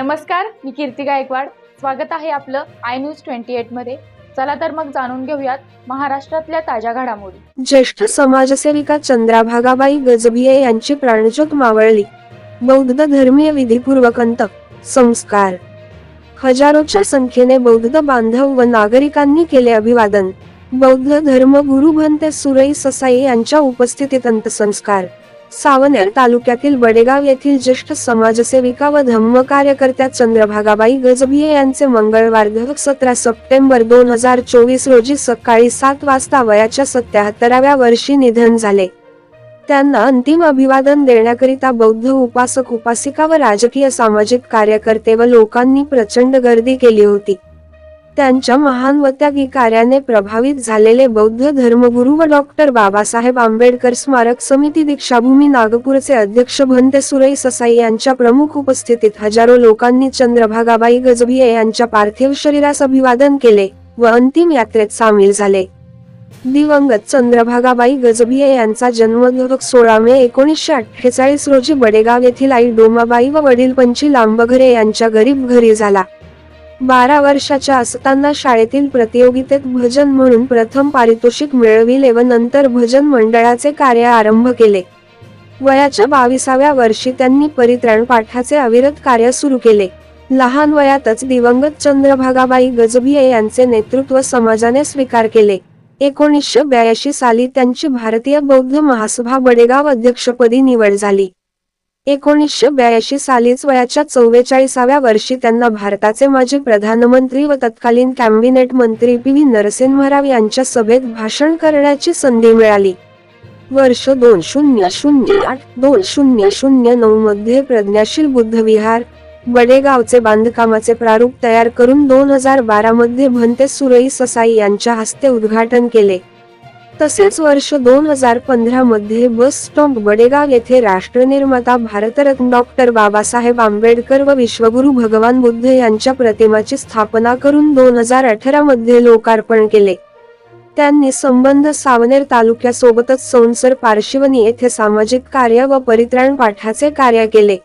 नमस्कार मी कीर्ती गायकवाड. स्वागत आहे आपलं आय न्यूज ट्वेंटी एटमध्ये. चला तर मग जाणून घेऊयात महाराष्ट्रातल्या ताज्या घडामोडी. ज्येष्ठ समाजसेविका चंद्राभागाबाई गजभिये यांची प्राणज्योत मावळली. बौद्ध धर्मीय विधीपूर्वक अंत संस्कार. हजारोच्या संख्येने बौद्ध बांधव व नागरिकांनी केले अभिवादन. बौद्ध धर्मगुरु भंते सुरई ससाई यांच्या उपस्थितीत अंत्यसंस्कार. सावनेर तालुक्यातील बडेगाव येथील ज्येष्ठ समाजसेविका व धम्म कार्यकर्त्या चंद्रभागाबाई गजभिये यांचे मंगळवार सतरा सप्टेंबर दोन हजार चोवीस रोजी सकाळी सात वाजता वयाच्या सत्याहत्तराव्या वर्षी निधन झाले. त्यांना अंतिम अभिवादन देण्याकरिता बौद्ध उपासक उपासिका व राजकीय सामाजिक कार्यकर्ते व लोकांनी प्रचंड गर्दी केली होती. त्यांच्या महान व त्यागी कार्याने प्रभावित झालेले बौद्ध धर्मगुरू व डॉक्टर बाबासाहेब आंबेडकर स्मारक समिती दीक्षाभूमी नागपूरचे अध्यक्ष भंते सुरई ससाई यांच्या प्रमुख उपस्थितीत हजारो लोकांनी चंद्रभागाबाई गजभिये यांच्या पार्थिव शरीरास अभिवादन केले व अंतिम यात्रेत सामील झाले. दिवंगत चंद्रभागाबाई गजभिये यांचा जन्म सोळा मे एकोणीसशे अठ्ठेचाळीस रोजी बडेगाव येथील आई डोमाबाई व वडील पंची लांबघरे यांच्या गरीब घरी झाला. बारा वर्षाच्या असताना शाळेतील प्रतियोगितेत भजन म्हणून प्रथम पारितोषिक मिळविले व नंतर भजन मंडळाचे कार्य आरंभ केले. वयाच्या बावीसाव्या वर्षी त्यांनी परित्राण पाठाचे अविरत कार्य सुरू केले. लहान वयातच दिवंगत चंद्रभागाबाई गजभिये यांचे नेतृत्व समाजाने स्वीकार केले. एकोणीसशे ब्याऐंशी साली त्यांची भारतीय बौद्ध महासभा बडेगाव अध्यक्षपदी निवड झाली. एकोणीसशे ब्याऐंशी सालीच वयाच्या चौवेचाळीसाव्या वर्षी त्यांना भारताचे माजी प्रधानमंत्री व तत्कालीन कॅबिनेट मंत्री पी व्ही नरसिंह राव यांच्या सभेत भाषण करण्याची संधी मिळाली. वर्ष दोन शून्य शून्य आठ दोन शून्य शून्य नऊ मध्ये प्रज्ञाशील बुद्धविहार बडेगावचे बांधकामाचे प्रारूप तयार करून दोन हजार बारा मध्ये भंते सुरई ससाई यांच्या हस्ते उद्घाटन केले. तसेच वर्ष दोन हजार पंधरा मध्ये बस स्टॉप बडेगाव येथे राष्ट्रनिर्माता भारतरत्न डॉक्टर बाबासाहेब आंबेडकर व विश्वगुरु भगवान बुद्ध यांच्या प्रतिमाची स्थापना करून दोन हजार अठरा मध्ये लोकार्पण केले. त्यांनी संबंध सावनेर तालुक्यासोबतच सोनसर पारशिवनी येथे सामाजिक कार्य व परित्राण पाठाचे कार्य केले.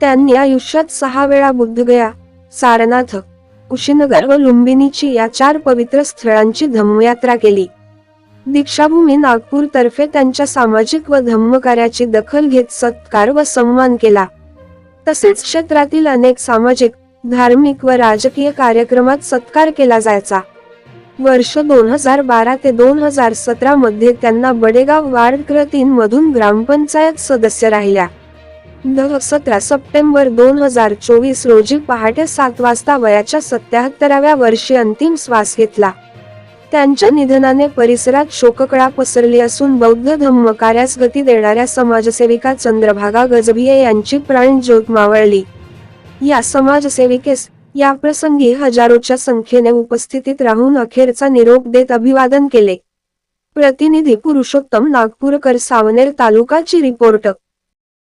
त्यांनी आयुष्यात सहा वेळा बुद्धगया सारनाथ कुशीनगर व लुंबिनीची या चार पवित्र स्थळांची धम्मयात्रा केली. दीक्षाभूमी नागपूर तर्फे त्यांच्या सामाजिक व धम्मकार्याची दखल घेत सत्कार व सन्मान केला. तसेच क्षेत्रातील अनेक सामाजिक धार्मिक व राजकीय कार्यक्रमात सत्कार केला जायचा. वर्ष दोन हजार बारा ते दोन हजार सतरा मध्ये त्यांना बडेगाव वार्ड मधून ग्रामपंचायत सदस्य राहिल्या. दह सतरा सप्टेंबर दोन हजार चोवीस रोजी पहाटे सात वाजता वयाच्या सत्याहत्तराव्या वर्षी अंतिम श्वास घेतला. त्यांच्या निधनाने परिसरात शोककळा पसरली असून बौद्ध धम्म कार्यास गती देणाऱ्या समाजसेविका चंद्रभागा गजभिये यांची प्राणज्योत मावळली. या समाजसेविकेस या प्रसंगी हजारोच्या संख्येने उपस्थितीत राहून अखेरचा निरोप देत अभिवादन केले. प्रतिनिधी पुरुषोत्तम नागपूरकर सावनेर तालुकाची रिपोर्ट.